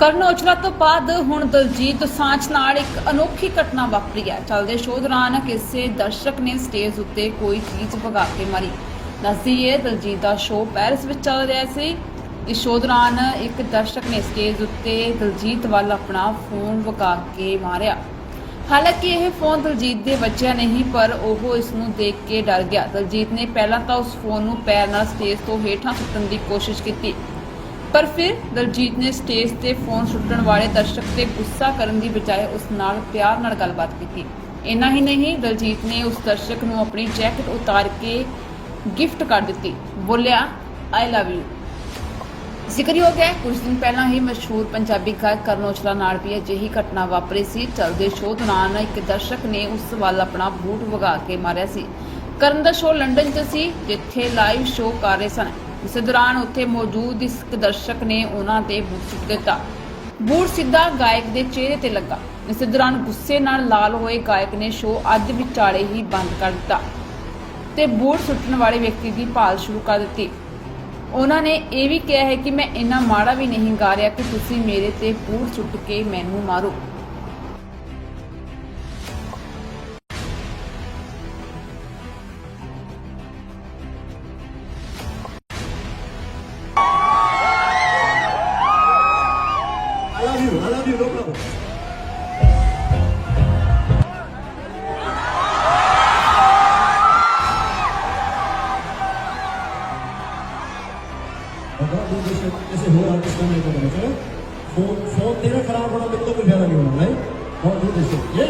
ਕਰਨ ਔਜਲਾ ਤੋਂ ਬਾਅਦ ਹੁਣ ਦਲਜੀਤ ਦੋਸਾਂਝ ਨਾਲ ਇੱਕ ਅਨੋਖੀ ਘਟਨਾ ਵਾਪਰੀ ਹੈ। ਚੱਲਦੇ ਸ਼ੋਅ ਦੌਰਾਨ ਕਿਸੇ ਦਰਸ਼ਕ ਨੇ ਸਟੇਜ ਉੱਤੇ ਕੋਈ ਚੀਜ਼ ਵਗਾ ਕੇ ਮਾਰੀ। ਦੱਸਦੀਏ ਦਲਜੀਤ ਦਾ ਸ਼ੋਅ ਪੈਰਿਸ ਵਿੱਚ ਚੱਲ ਰਿਹਾ ਸੀ। ਇਸ ਸ਼ੋਅ ਦੌਰਾਨ ਇੱਕ ਦਰਸ਼ਕ ਨੇ ਸਟੇਜ ਉੱਤੇ ਦਲਜੀਤ ਵੱਲ ਆਪਣਾ ਫੋਨ ਵਗਾ ਕੇ ਮਾਰਿਆ। ਹਾਲਾਂਕਿ ਇਹ ਫੋਨ ਦਲਜੀਤ ਦੇ ਵੱਜਿਆ ਨਹੀਂ, ਪਰ ਉਹ ਇਸ ਨੂੰ ਦੇਖ ਕੇ ਡਰ ਗਿਆ। ਦਲਜੀਤ ਨੇ ਪਹਿਲਾਂ ਤਾਂ ਉਸ ਫੋਨ ਨੂੰ ਪੈਰ ਨਾਲ ਸਟੇਜ ਤੋਂ ਹੇਠਾਂ ਸੁੱਟਣ ਦੀ ਕੋਸ਼ਿਸ਼ ਕੀਤੀ। ਪਰ ਫਿਰ ਦਲਜੀਤ ਨੇ ਸਟੇਜ ਤੇ ਫੋਨ ਸੁੱਟਣ ਵਾਲੇ ਦਰਸ਼ਕ ਤੇ ਗੁੱਸਾ ਕਰਨ ਦੀ ਬਜਾਏ ਉਸ ਨਾਲ ਪਿਆਰ ਨਾਲ ਗੱਲਬਾਤ ਕੀਤੀ। ਇੰਨਾ ਹੀ ਨਹੀਂ, ਦਲਜੀਤ ਨੇ ਉਸ ਦਰਸ਼ਕ ਨੂੰ ਆਪਣੀ ਜੈਕਟ ਉਤਾਰ ਕੇ ਗਿਫਟ ਕਰ ਦਿੱਤੀ। ਬੋਲਿਆ ਆਈ ਲਵ ਯੂ ਜ਼ਿਕਰਯੋਗ ਹੈ ਕੁਝ ਦਿਨ ਪਹਿਲਾਂ ਹੀ ਮਸ਼ਹੂਰ ਪੰਜਾਬੀ ਗਾਇਕ ਕਰਨ ਔਜਲਾ ਨਾਲ ਵੀ ਅਜਿਹੀ ਘਟਨਾ ਵਾਪਰੀ ਸੀ ਚਲਦੇ ਸ਼ੋਅ ਦੌਰਾਨ ਇੱਕ ਦਰਸ਼ਕ ਨੇ ਉਸ ਵੱਲ ਆਪਣਾ ਬੂਟ ਵਗਾ ਕੇ ਮਾਰਿਆ ਸੀ। ਕਰਨ ਦਾ ਸ਼ੋਅ ਲੰਡਨ 'ਚ ਸੀ, ਜਿੱਥੇ ਲਾਈਵ ਸ਼ੋਅ ਕਰ ਰਹੇ ਸਨ। ਇਸ ਦੌਰਾਨ ਉੱਥੇ ਮੌਜੂਦ ਇੱਕ ਦਰਸ਼ਕ ਨੇ ਉਹਨਾਂ ਤੇ ਬੂਟ ਸੁੱਟ ਦਿੱਤਾ। ਬੂਟ ਸਿੱਧਾ ਗਾਇਕ ਦੇ ਚਿਹਰੇ ਤੇ ਲੱਗਾ। ਇਸ ਦੌਰਾਨ ਗੁੱਸੇ ਨਾਲ ਲਾਲ ਹੋਏ ਗਾਇਕ ਨੇ ਸ਼ੋਅ ਅੱਜ ਵਿਚਾਲੇ ਹੀ ਬੰਦ ਕਰ ਦਿੱਤਾ ਤੇ ਬੂਟ ਸੁੱਟਣ ਵਾਲੇ ਵਿਅਕਤੀ ਦੀ ਭਾਲ ਸ਼ੁਰੂ ਕਰ ਦਿੱਤੀ। ਉਹਨਾਂ ਨੇ ਇਹ ਵੀ ਕਿਹਾ ਹੈ ਕਿ ਮੈਂ ਇੰਨਾ ਮਾੜਾ ਵੀ ਨਹੀਂ ਗਾ ਰਿਹਾ ਕਿ ਤੁਸੀਂ ਮੇਰੇ ਤੇ ਬੂਟ ਸੁੱਟ ਕੇ ਮੈਨੂੰ ਮਾਰੋ। you. I love you. No problem. बाबा तू जैसे जैसे हो आर्टिस्ट बनने को बोले चलो फोन फोन तेरा खराब होना मेरे को कोई प्यारा नहीं होना राइट और तू जैसे ये